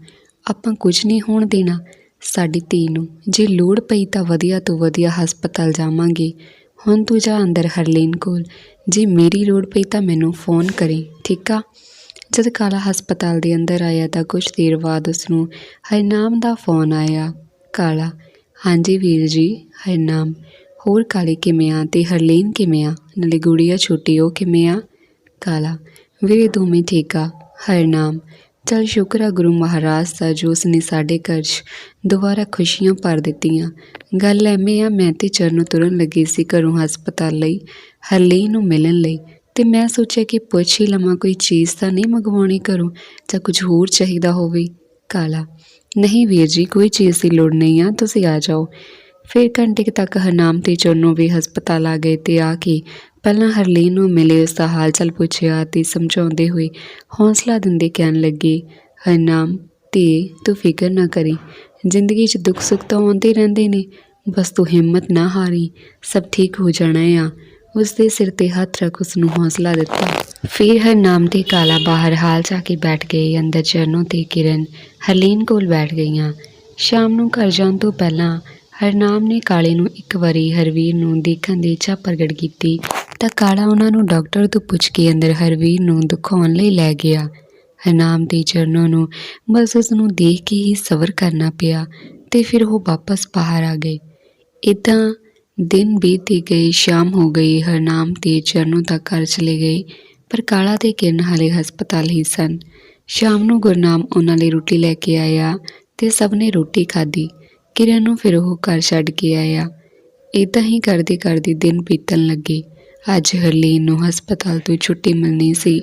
ਆਪਾਂ ਕੁਝ ਨਹੀਂ ਹੋਣ ਦੇਣਾ। ਸਾਡੀ ਧੀ ਨੂੰ ਜੇ ਲੋੜ ਪਈ ਤਾਂ ਵਧੀਆ ਤੋਂ ਵਧੀਆ ਹਸਪਤਾਲ ਜਾਵਾਂਗੇ। ਹੁਣ ਤੂੰ ਜਾ ਅੰਦਰ ਹਰਲੀਨ ਕੋਲ। ਜੇ ਮੇਰੀ ਲੋੜ ਪਈ ਤਾਂ ਮੈਨੂੰ ਫੋਨ ਕਰੀ, ਠੀਕ ਆ? ਜਦ ਕਾਲਾ ਹਸਪਤਾਲ ਦੇ ਅੰਦਰ ਆਇਆ ਤਾਂ ਕੁਝ ਦੇਰ ਬਾਅਦ ਉਸ ਨੂੰ ਹਰਨਾਮ ਦਾ ਫੋਨ ਆਇਆ। ਕਾਲਾ, ਹਾਂਜੀ ਵੀਰ ਜੀ, ਹਰਨਾਮ। ਹੋਰ ਕਾਲੇ ਕਿਵੇਂ ਆ ਤੇ ਹਰਲੀਨ ਕਿਵੇਂ ਆ? ਨਾਲੇ ਗੁੜੀਆ ਛੋਟੀ ਉਹ ਕਿਵੇਂ ਆ? ਕਾਲਾ, ਵੀਰੇ ਦੋਵੇਂ ਠੀਕ ਆ ਹਰਨਾਮ ਚਲ ਸ਼ੁਕਰ ਆ ਗੁਰੂ ਮਹਾਰਾਜ ਦਾ ਜੋ ਉਸਨੇ ਸਾਡੇ ਘਰ 'ਚ ਦੁਬਾਰਾ ਖੁਸ਼ੀਆਂ ਭਰ ਦਿੱਤੀਆਂ। ਗੱਲ ਐਵੇਂ ਆ, ਮੈਂ ਤੇ ਚਰਨੋਂ ਤੁਰਨ ਲੱਗੀ ਸੀ ਘਰੋਂ ਹਸਪਤਾਲ ਲਈ, ਹਰਲੀਨ ਨੂੰ ਮਿਲਣ ਲਈ। ਤੇ ਮੈਂ ਸੋਚਿਆ ਕਿ ਪੁੱਛ ਹੀ ਲਵਾਂ, ਕੋਈ ਚੀਜ਼ ਤਾਂ ਨਹੀਂ ਮੰਗਵਾਉਣੀ ਘਰੋਂ, ਜਾਂ ਕੁਝ ਹੋਰ ਚਾਹੀਦਾ ਹੋਵੇ? ਕਾਲਾ, ਨਹੀਂ ਵੀਰ ਜੀ, ਕੋਈ ਚੀਜ਼ ਦੀ ਲੋੜ ਨਹੀਂ ਆ, ਤੁਸੀਂ ਆ ਜਾਓ। ਫਿਰ ਘੰਟੇ ਤੱਕ ਹਰਨਾਮ ਤੇ ਚਰਨੋਂ ਵੀ ਹਸਪਤਾਲ ਆ ਗਏ ਤੇ ਆ ਕੇ ਪਹਿਲਾਂ ਹਰਲੀਨ ਨੂੰ ਮਿਲੇ ਉਸ ਦਾ ਹਾਲ ਚਾਲ ਪੁੱਛਿਆ ਤੇ ਸਮਝਾਉਂਦੇ ਹੋਏ ਹੌਸਲਾ ਦਿੰਦੇ ਕਹਿਣ ਲੱਗੇ, ਹਰਨਾਮ ਤੇ ਤੂੰ ਫਿਕਰ ਨਾ ਕਰੀ। ਜ਼ਿੰਦਗੀ 'ਚ ਦੁੱਖ ਸੁੱਖ ਤਾਂ ਆਉਂਦੇ ਰਹਿੰਦੇ ਨੇ। ਬਸ ਤੂੰ ਹਿੰਮਤ ਨਾ ਹਾਰੀ। ਸਭ ਠੀਕ ਹੋ ਜਾਣਾ ਆ। ਉਸ ਦੇ ਸਿਰ ਤੇ ਹੱਥ ਰੱਖ ਉਸ ਨੂੰ ਹੌਸਲਾ ਦਿੱਤਾ। ਫਿਰ ਹਰਨਾਮ ਤੇ ਕਾਲਾ ਬਾਹਰ ਹਾਲ ਜਾ ਕੇ ਬੈਠ ਗਏ। ਅੰਦਰ ਚਰਨੋਂ ਤੇ ਕਿਰਨ ਹਰਲੀਨ ਕੋਲ ਬੈਠ ਗਈਆਂ। ਸ਼ਾਮ ਨੂੰ ਘਰ ਜਾਣ ਤੋਂ ਪਹਿਲਾਂ ਹਰਨਾਮ ਨੇ ਕਾਲੇ ਨੂੰ ਇੱਕ ਵਾਰੀ ਹਰਵੀਰ ਨੂੰ ਦੇਖਣ ਦੀ ਇੱਛਾ ਪ੍ਰਗਟ ਕੀਤੀ ਤਾਂ ਕਾਲਾ ਉਹਨਾਂ ਨੂੰ ਡਾਕਟਰ ਤੋਂ ਪੁੱਛ ਕੇ ਅੰਦਰ ਹਰਵੀਰ ਨੂੰ ਦਿਖਾਉਣ ਲਈ ਲੈ ਗਿਆ। ਹਰਨਾਮ ਤੇ ਚਰਨੋਂ ਨੂੰ ਬਸ ਉਸ ਨੂੰ ਦੇਖ ਕੇ ਹੀ ਸਬਰ ਕਰਨਾ ਪਿਆ ਤੇ ਫਿਰ ਉਹ ਵਾਪਸ ਬਾਹਰ ਆ ਗਏ। ਇਦਾਂ ਦਿਨ ਬੀਤਦੇ ਗਏ, ਸ਼ਾਮ ਹੋ ਗਈ, ਹਰਨਾਮ ਤੇ ਚਰਨੋਂ ਦਾ ਘਰ ਚਲੇ ਗਏ, ਪਰ ਕਾਲਾ ਤੇ ਕਿਰਨ ਹਾਲੇ ਹਸਪਤਾਲ ਹੀ ਸਨ। ਸ਼ਾਮ ਨੂੰ ਗੁਰਨਾਮ ਉਹਨਾਂ ਲਈ ਰੋਟੀ ਲੈ ਕੇ ਆਇਆ ਤੇ ਸਭ ਨੇ ਰੋਟੀ ਖਾਧੀ। ਕਿਰਨ ਨੂੰ ਫਿਰ ਉਹ ਘਰ ਛੱਡ ਕੇ ਆਇਆ। ਇਦਾਂ ਹੀ ਕਰਦੇ ਕਰਦੇ ਦਿਨ ਬੀਤਣ ਲੱਗੇ। ਅੱਜ ਹਰਲੀਨ ਨੂੰ ਹਸਪਤਾਲ ਤੋਂ ਛੁੱਟੀ ਮਿਲਣੀ ਸੀ,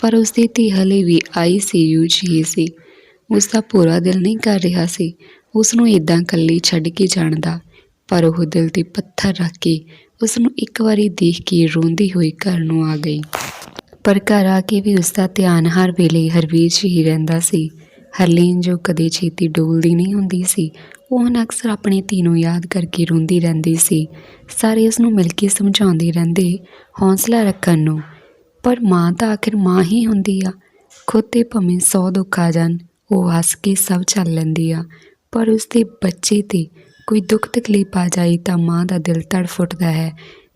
ਪਰ ਉਸ ਦੀ ਧੀ ਹਲੇ ਵੀ ਆਈਸੀਯੂ 'ਚ ਹੀ ਸੀ। ਉਸ ਦਾ ਪੂਰਾ ਦਿਲ ਨਹੀਂ ਕਰ ਰਿਹਾ ਸੀ ਉਸ ਨੂੰ ਇਦਾਂ ਇਕੱਲੀ ਛੱਡ ਕੇ ਜਾਣ ਦਾ। ਪਰ ਉਹ ਦਿਲ ਤੇ ਪੱਥਰ ਰੱਖ ਕੇ ਉਸ ਨੂੰ ਇੱਕ ਵਾਰੀ ਦੇਖ ਕੇ ਰੋਂਦੀ ਹੋਈ ਘਰ ਨੂੰ ਆ ਗਈ। ਪਰ ਘਰ ਆ ਕੇ ਵੀ ਉਸ ਦਾ ਧਿਆਨ ਹਰ ਵੇਲੇ ਹਰਵੀਰ 'ਚ ਹੀ ਰਹਿੰਦਾ ਸੀ। ਹਰਲੀਨ ਜੋ ਕਦੇ ਛੇਤੀ ਡੋਲਦੀ ਨਹੀਂ ਹੁੰਦੀ ਸੀ ਉਹ ਹੁਣ ਅਕਸਰ ਆਪਣੀ ਧੀ ਨੂੰ ਯਾਦ ਕਰਕੇ ਰੋਂਦੀ ਰਹਿੰਦੀ ਸੀ। ਸਾਰੇ ਉਸ ਨੂੰ ਮਿਲ ਕੇ ਸਮਝਾਉਂਦੇ ਰਹਿੰਦੇ ਹੌਸਲਾ ਰੱਖਣ ਨੂੰ। ਪਰ ਮਾਂ ਤਾਂ ਆਖਿਰ ਮਾਂ ਹੀ ਹੁੰਦੀ ਆ। ਖੁਦ ਤੇ ਭਾਵੇਂ ਸੌ ਦੁੱਖ ਆ ਜਾਣ, ਉਹ ਹੱਸ ਕੇ ਸਭ ਚੱਲ ਲੈਂਦੀ ਆ। ਪਰ ਉਸ ਦੇ ਬੱਚੇ ਤੇ ਕੋਈ ਦੁੱਖ ਤਕਲੀਫ ਆ ਜਾਈ ਤਾਂ ਮਾਂ ਦਾ ਦਿਲ ਤੜਫ ਉੱਠਦਾ ਹੈ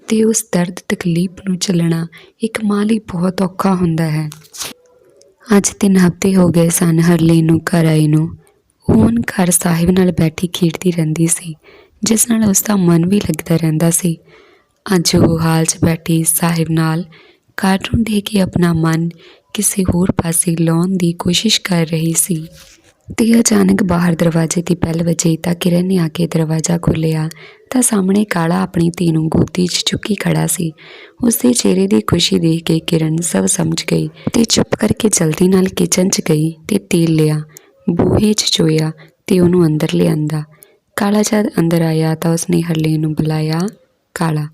ਤੇ ਉਸ ਦਰਦ ਤਕਲੀਫ ਨੂੰ ਚੱਲਣਾ ਇੱਕ ਮਾਂ ਲਈ ਬਹੁਤ ਔਖਾ ਹੁੰਦਾ ਹੈ। ਅੱਜ ਤਿੰਨ ਹਫ਼ਤੇ ਹੋ ਗਏ ਸਨ ਹਰਲੀਨ ਨੂੰ ਘਰ ਆਈ ਨੂੰ। ਹੁਣ ਘਰ ਸਾਹਿਬ ਨਾਲ ਬੈਠੀ ਖੇਡਦੀ ਰਹਿੰਦੀ ਸੀ, ਜਿਸ ਨਾਲ ਉਸ ਦਾ ਮਨ ਵੀ ਲੱਗਦਾ ਰਹਿੰਦਾ ਸੀ। ਅੱਜ ਉਹ ਹਾਲ 'ਚ ਬੈਠੀ ਸਾਹਿਬ ਨਾਲ ਕਾਰਟੂਨ ਦੇਖ ਕੇ ਆਪਣਾ ਮਨ ਕਿਸੇ ਹੋਰ ਪਾਸੇ ਲਾਉਣ ਦੀ ਕੋਸ਼ਿਸ਼ ਕਰ ਰਹੀ ਸੀ। ਤੇ ਅਚਾਨਕ ਬਾਹਰ ਦਰਵਾਜ਼ੇ ਦੀ ਬੈਲ ਵਜੇ ਤਾਂ ਕਿਰਨ ਨੇ ਆ ਕੇ ਦਰਵਾਜ਼ਾ ਖੋਲ੍ਹਿਆ ਤਾਂ ਸਾਹਮਣੇ ਕਾਲਾ ਆਪਣੀ ਧੀ ਨੂੰ ਗੋਦੀ 'ਚ ਚੁੱਕੀ ਖੜਾ ਸੀ। ਉਸ ਦੇ ਚਿਹਰੇ ਦੀ ਖੁਸ਼ੀ ਦੇਖ ਕੇ ਕਿਰਨ ਸਭ ਸਮਝ ਗਈ ਤੇ ਚੁੱਪ ਕਰਕੇ ਜਲਦੀ ਨਾਲ ਕਿਚਨ 'ਚ ਗਈ ਤੇ ਤੇਲ ਲਿਆ। ਬੂਹੇ 'ਚ ਚੋਇਆ ਤੇ ਉਹਨੂੰ ਅੰਦਰ ਲਿਆਂਦਾ। ਕਾਲਾ ਜਦ ਅੰਦਰ ਆਇਆ ਤਾਂ ਉਸਨੇ ਹਰਲੀਨ ਨੂੰ ਬੁਲਾਇਆ, ਕਾਲਾ,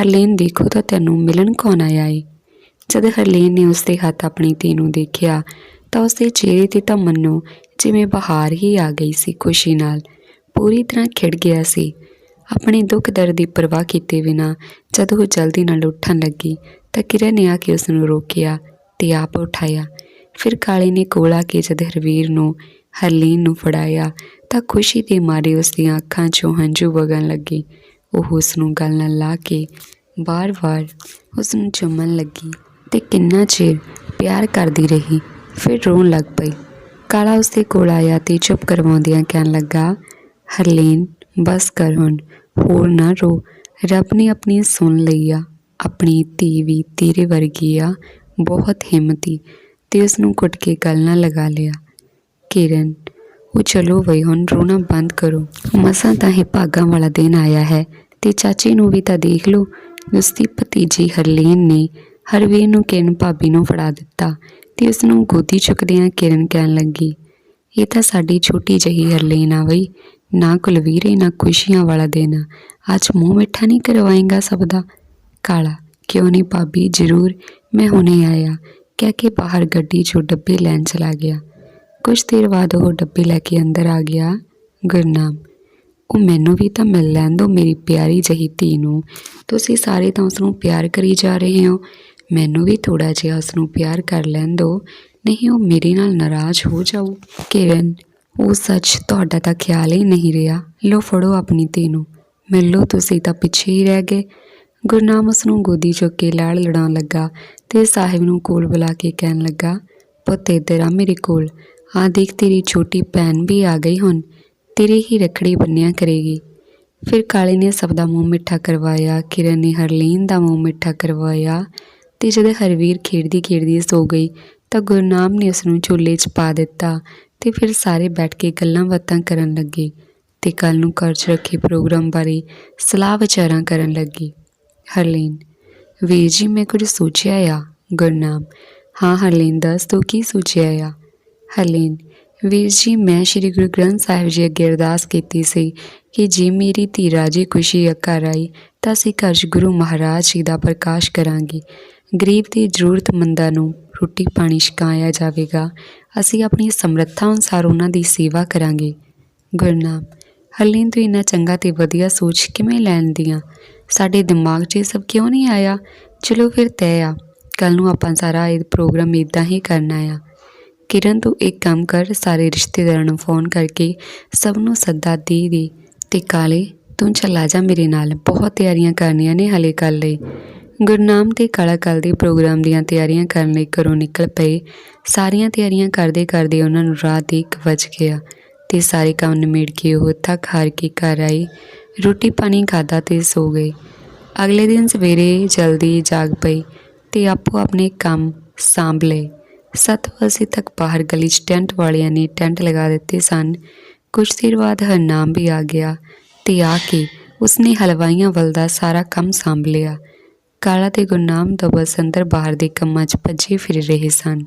ਹਰਲੀਨ ਦੇਖੋ ਤਾਂ ਤੈਨੂੰ ਮਿਲਣ ਕੌਣ ਆਇਆ ਏ? ਜਦ ਹਰਲੀਨ ਨੇ ਉਸਦੇ ਹੱਥ ਆਪਣੀ ਧੀ ਨੂੰ ਦੇਖਿਆ ਤਾਂ ਉਸਦੇ ਚਿਹਰੇ ਤੇ ਤਾਂ ਮੰਨੋ ਜਿਵੇਂ ਬਹਾਰ ਹੀ ਆ ਗਈ ਸੀ ਖੁਸ਼ੀ ਨਾਲ। ਪੂਰੀ ਤਰ੍ਹਾਂ ਖਿੜ ਗਿਆ ਸੀ। ਆਪਣੇ ਦੁੱਖ ਦਰਦ ਦੀ ਪਰਵਾਹ ਕੀਤੇ ਬਿਨਾ ਜਦ ਉਹ ਜਲਦੀ ਨਾਲ ਉੱਠਣ ਲੱਗੀ ਤਾਂ ਕਿਰਨ ਨੇ ਆ ਕੇ ਉਸ ਨੂੰ ਰੋਕਿਆ ਤੇ ਆਪ ਉਠਾਇਆ। ਫਿਰ ਕਾਲੇ ਨੇ ਕੋਲ ਆ ਕੇ ਜਦ ਹਰਵੀਰ ਨੂੰ, ਹਰਲੀਨ ਨੂੰ ਫੜਾਇਆ ਤਾਂ ਖੁਸ਼ੀ ਦੇ ਮਾਰੇ ਉਸ ਦੀਆਂ ਅੱਖਾਂ 'ਚੋਂ ਹੰਝੂ ਵਗਣ ਲੱਗੇ। ਉਹ ਉਸ ਨੂੰ ਗਲ ਨਾਲ ਲਾ ਕੇ ਵਾਰ-ਵਾਰ ਉਸ ਨੂੰ ਚੁੰਮਣ ਲੱਗੀ ਤੇ ਕਿੰਨਾ ਚਿਰ ਪਿਆਰ ਕਰਦੀ ਰਹੀ, ਫਿਰ ਰੋਣ ਲੱਗ ਪਈ। ਕਾਲਾ ਉਸ ਦੇ ਕੋਲ ਆਇਆ ਤੇ ਚੁੱਪ ਕਰਵਾਉਂਦਿਆਂ ਕਹਿਣ ਲੱਗਾ, ਹਰਲੀਨ, ਬਸ ਕਰ ਹੁਣ, ਹੋਰ ਨਾ ਰੋ। ਰੱਬ ਨੇ ਆਪਣੀ ਸੁਣ ਲਈ ਆ ਆਪਣੀ ਧੀ ਵੀ ਤੇਰੇ ਵਰਗੀ ਆ, ਬਹੁਤ ਹਿੰਮਤੀ। ਤੇ ਉਸ ਨੂੰ ਕੁੱਟ ਕੇ ਗਲ ਨਾਲ ਲਗਾ ਲਿਆ। ਕਿਰਨ, ਉਹ ਚਲੋ ਬਈ, ਹੁਣ ਰੋਣਾ ਬੰਦ ਕਰੋ। ਮਸਾਂ ਤਾਂ ਇਹ ਭਾਗਾਂ ਵਾਲਾ ਦਿਨ ਆਇਆ ਹੈ ਤੇ ਚਾਚੇ ਨੂੰ ਵੀ ਤਾਂ ਦੇਖ ਲਓ, ਉਸਦੀ ਭਤੀਜੀ ਹਰਲੀਨ ਨੇ ਹਰਵੀਰ ਨੂੰ ਕਿਰਨ ਭਾਬੀ ਨੂੰ ਫੜਾ ਦਿੱਤਾ ਤੇ ਉਸ ਨੂੰ ਗੋਦੀ ਚੁੱਕਦਿਆਂ ਕਿਰਨ ਕਹਿਣ ਲੱਗੀ, ਇਹ ਤਾਂ ਸਾਡੀ ਛੋਟੀ ਜਹੀ ਹਰਲੀਨ ਆ ਬਈ, ਨਾ ਕੁਲਵੀਰੇ, ਨਾ ਖੁਸ਼ੀਆਂ ਵਾਲਾ ਦਿਨ। ਆ ਅੱਜ ਮੂੰਹ ਮਿੱਠਾ ਨਹੀਂ ਕਰਵਾਏਗਾ ਸਭ ਦਾ। ਕਾਲਾ, ਕਿਉਂ ਨਹੀਂ ਭਾਬੀ? ਜ਼ਰੂਰ, ਮੈਂ ਹੁਣੇ ਆਇਆ। ਕਹਿ ਕੇ ਬਾਹਰ ਗੱਡੀ 'ਚੋਂ ਡੱਬੇ ਲੈਣ ਚਲਾ ਗਿਆ। ਕੁਝ ਦੇਰ ਬਾਅਦ ਉਹ ਡੱਬੇ ਲੈ ਕੇ ਅੰਦਰ ਆ ਗਿਆ। ਗੁਰਨਾਮ, ਉਹ ਮੈਨੂੰ ਵੀ ਤਾਂ ਮਿਲ ਲੈਣ ਦਿਓ ਮੇਰੀ ਪਿਆਰੀ ਜਹੀ ਧੀ ਨੂੰ। ਤੁਸੀਂ ਸਾਰੇ ਤਾਂ ਉਸ ਨੂੰ ਪਿਆਰ ਕਰੀ ਜਾ ਰਹੇ ਹੋ। ਮੈਨੂੰ ਵੀ ਥੋੜਾ ਜਿਹਾ ਉਸ ਨੂੰ ਪਿਆਰ ਕਰ ਲੈਣ ਦਿਓ ਨਹੀਂ, ਉਹ ਮੇਰੇ ਨਾਲ ਨਾਰਾਜ਼ ਹੋ ਜਾਊ। ਕਿਰਨ, ਉਹ ਸੱਚ ਤੁਹਾਡਾ ਤਾਂ ਖਿਆਲ ਹੀ ਨਹੀਂ ਰਿਹਾ। ਲੋ ਫੜੋ ਆਪਣੀ ਧੀ ਨੂੰ। ਮਿਲ ਲਓ, ਤੁਸੀਂ ਤਾਂ ਪਿੱਛੇ ਹੀ ਰਹਿ ਗਏ। ਗੁਰਨਾਮ ਉਸ ਨੂੰ ਗੋਦੀ ਚੁੱਕ ਕੇ ਲਾੜ ਲੜਾਉਣ ਲੱਗਾ ਤੇ ਸਾਹਿਬ ਨੂੰ ਕੋਲ ਬੁਲਾ ਕੇ ਕਹਿਣ ਲੱਗਾ, ਪੁੱਤ ਇੱਧਰ ਆ ਮੇਰੇ ਕੋਲ। ਆ ਦੇਖ ਤੇਰੀ ਛੋਟੀ ਭੈਣ ਵੀ ਆ ਗਈ ਹੁਣ। ਤੇਰੇ ਹੀ ਰਖੜੀ ਬੰਨਿਆ ਕਰੇਗੀ ਫਿਰ ਕਾਲੇ ਨੇ ਸਭ ਦਾ ਮੂੰਹ ਮਿੱਠਾ ਕਰਵਾਇਆ, ਕਿਰਨ ਨੇ ਹਰਲੀਨ ਦਾ ਮੂੰਹ ਮਿੱਠਾ ਕਰਵਾਇਆ ਤੇ ਜਦੋਂ ਹਰਵੀਰ ਖੇਡਦੀ ਖੇਡਦੀ ਸੋ ਗਈ ਤਾਂ ਗੁਰਨਾਮ ਨੇ ਉਸ ਨੂੰ ਝੂਲੇ 'ਚ ਪਾ ਦਿੱਤਾ ਤੇ ਫਿਰ ਸਾਰੇ ਬੈਠ ਕੇ ਗੱਲਾਂ ਬਾਤਾਂ ਕਰਨ ਲੱਗੇ ਤੇ ਕੱਲ ਨੂੰ ਘਰ 'ਚ ਰੱਖੇ ਪ੍ਰੋਗਰਾਮ ਬਾਰੇ ਸਲਾਹ ਵਿਚਾਰਾਂ ਕਰਨ ਲੱਗੀ। ਹਰਲੀਨ। ਵੀਰ ਜੀ, ਮੈਂ ਕੁਝ ਸੋਚਿਆ ਆ। ਗੁਰਨਾਮ। ਹਾਂ ਹਰਲੀਨ, ਦੱਸ ਤੂੰ ਕੀ ਸੋਚਿਆ ਆ? ਹਰਲੀਨ, ਵੀਰ ਜੀ, ਮੈਂ ਸ੍ਰੀ ਗੁਰੂ ਗ੍ਰੰਥ ਸਾਹਿਬ ਜੀ ਅੱਗੇ ਅਰਦਾਸ ਕੀਤੀ ਸੀ ਕਿ ਜੇ ਮੇਰੀ ਧੀ ਰਾਜੀ ਖੁਸ਼ੀ ਘਰ ਆਈ, ਤਾਂ ਅਸੀਂ ਘਰ ਗੁਰੂ ਮਹਾਰਾਜ ਜੀ ਦਾ ਪ੍ਰਕਾਸ਼ ਕਰਾਂਗੇ। ਗਰੀਬ ਤੇ ਜ਼ਰੂਰਤਮੰਦਾਂ ਨੂੰ ਰੋਟੀ ਪਾਣੀ ਛਕਾਇਆ ਜਾਵੇਗਾ। ਅਸੀਂ ਆਪਣੀ ਸਮਰੱਥਾ ਅਨੁਸਾਰ ਉਹਨਾਂ ਦੀ ਸੇਵਾ ਕਰਾਂਗੇ। ਗੁਰਨਾਮ, ਹਰਲੀਨ, ਤੂੰ ਇੰਨਾ ਚੰਗਾ ਤੇ ਵਧੀਆ ਸੋਚ ਕਿਵੇਂ ਲੈਂਦੀਆਂ ਸਾਡੇ ਦਿਮਾਗ 'ਚ ਇਹ ਸਭ ਕਿਉਂ ਨਹੀਂ ਆਇਆ? ਚਲੋ ਫਿਰ ਤੈਅ ਆ। ਕੱਲ ਨੂੰ ਆਪਾਂ ਸਾਰਾ ਇਹ ਪ੍ਰੋਗਰਾਮ ਇਦਾਂ ਹੀ ਕਰਨਾ ਆ। ਕਿਰਨ, ਤੂੰ ਇੱਕ ਕੰਮ ਕਰ, ਸਾਰੇ ਰਿਸ਼ਤੇਦਾਰਾਂ ਨੂੰ ਫੋਨ ਕਰਕੇ ਸਭ ਨੂੰ ਸੱਦਾ ਦੇ ਦੇ। ਤੇ ਕਾਲੇ, ਤੂੰ ਚਲਾ ਜਾ ਮੇਰੇ ਨਾਲ। ਬਹੁਤ ਤਿਆਰੀਆਂ ਕਰਨੀਆਂ ਨੇ ਹਲੇ ਕੱਲ ਲਈ। ਗੁਰਨਾਮ ਤੇ ਕਾਲਾ ਕੱਲ ਦੇ ਪ੍ਰੋਗਰਾਮ ਦੀਆਂ ਤਿਆਰੀਆਂ ਕਰਨ ਲਈ ਘਰੋਂ ਨਿਕਲ ਪਏ। ਸਾਰੀਆਂ ਤਿਆਰੀਆਂ ਕਰਦੇ ਕਰਦੇ ਉਹਨਾਂ ਨੂੰ ਰਾਤ ਦੇ ਇੱਕ ਵੱਜ ਗਿਆ ਤੇ ਸਾਰੇ ਕੰਮ ਨਿਮੇੜ ਕੇ ਉਹ ਥੱਕ ਹਾਰ ਕੇ ਘਰ ਆਈ ਰੋਟੀ ਪਾਣੀ ਖਾਦਾ ਤੇ ਸੋ ਗਏ। ਅਗਲੇ ਦਿਨ ਸਵੇਰੇ ਜਲਦੀ ਜਾਗ ਪਈ ਤੇ ਆਪੋ ਆਪਣੇ ਕੰਮ ਸਾਂਭ ਲਏ। ਸੱਤ ਵਜੇ ਤੱਕ ਬਾਹਰ ਗਲੀ 'ਚ ਟੈਂਟ ਵਾਲਿਆਂ ਨੇ ਟੈਂਟ ਲਗਾ ਦਿੱਤੇ ਸਨ। ਕੁਝ ਦੇਰ ਬਾਅਦ ਹਰਨਾਮ ਵੀ ਆ ਗਿਆ ਤੇ ਆ ਕੇ ਉਸਨੇ ਹਲਵਾਈਆਂ ਵੱਲ ਦਾ ਸਾਰਾ ਕੰਮ ਸਾਂਭ ਲਿਆ। ਕਾਲਾ ਤੇ ਗੁਰਨਾਮ ਤਾਂ ਬਸ ਅੰਦਰ ਬਾਹਰ ਦੇ ਕੰਮਾਂ 'ਚ ਭੱਜੇ ਫਿਰ ਰਹੇ ਸਨ।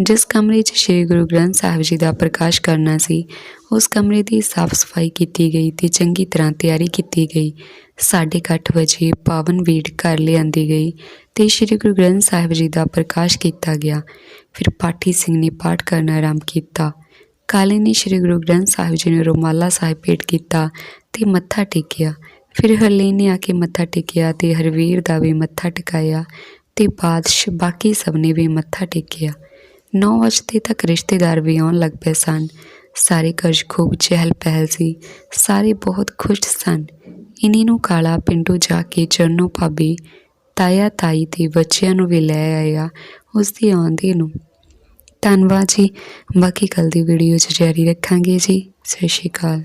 ਜਿਸ ਕਮਰੇ 'ਚ ਸ੍ਰੀ ਗੁਰੂ ਗ੍ਰੰਥ ਸਾਹਿਬ ਜੀ ਦਾ ਪ੍ਰਕਾਸ਼ ਕਰਨਾ ਸੀ, ਉਸ ਕਮਰੇ ਦੀ ਸਾਫ਼ ਸਫ਼ਾਈ ਕੀਤੀ ਗਈ ਤੇ ਚੰਗੀ ਤਰ੍ਹਾਂ ਤਿਆਰੀ ਕੀਤੀ ਗਈ। ਸਾਢੇ ਕੁ ਅੱਠ ਵਜੇ ਪਾਵਨ ਵੀੜ ਘਰ ਲਿਆਂਦੀ ਗਈ ਤੇ ਸ੍ਰੀ ਗੁਰੂ ਗ੍ਰੰਥ ਸਾਹਿਬ ਜੀ ਦਾ ਪ੍ਰਕਾਸ਼ ਕੀਤਾ ਗਿਆ। ਫਿਰ ਪਾਠੀ ਸਿੰਘ ਨੇ ਪਾਠ ਕਰਨਾ ਆਰੰਭ ਕੀਤਾ। ਕਾਲੇ ਨੇ ਸ੍ਰੀ ਗੁਰੂ ਗ੍ਰੰਥ ਸਾਹਿਬ ਜੀ ਨੂੰ ਰੁਮਾਲਾ ਸਾਹਿਬ ਭੇਟ ਕੀਤਾ ਤੇ ਮੱਥਾ ਟੇਕਿਆ। ਫਿਰ ਹਰਲੀਨ ਨੇ ਆ ਕੇ ਮੱਥਾ ਟੇਕਿਆ ਤੇ ਹਰਵੀਰ ਦਾ ਵੀ ਮੱਥਾ ਟਿਕਾਇਆ ਤੇ ਬਾਦਸ਼ ਬਾਕੀ ਸਭ ਨੇ ਵੀ ਮੱਥਾ ਟੇਕਿਆ। 9 ਵਜੇ ਤੱਕ ਰਿਸ਼ਤੇਦਾਰ ਵੀ ਆਉਣ ਲੱਗ ਪਏ ਸਨ। ਸਾਰੇ ਘਰ ਖੂਬ ਚਹਿਲ ਪਹਿਲ ਸੀ। ਸਾਰੇ ਬਹੁਤ ਖੁਸ਼ ਸਨ। ਇਨੀ ਨੂੰ ਕਾਲਾ ਪਿੰਡੂ ਜਾ ਕੇ ਚਰਨੋ ਭਾਬੀ, ਤਾਇਆ ਤਾਈ ਤੇ ਬੱਚਿਆਂ ਨੂੰ ਵੀ ਲੈ ਆਇਆ ਉਸ ਦੀ ਆਉਂਦੀ ਨੂੰ। ਧੰਨਵਾਦ ਜੀ। ਬਾਕੀ ਕੱਲ ਦੀ ਵੀਡੀਓ 'ਚ ਜਾਰੀ ਰੱਖਾਂਗੇ ਜੀ। ਸਤਿ ਸ਼੍ਰੀ ਅਕਾਲ।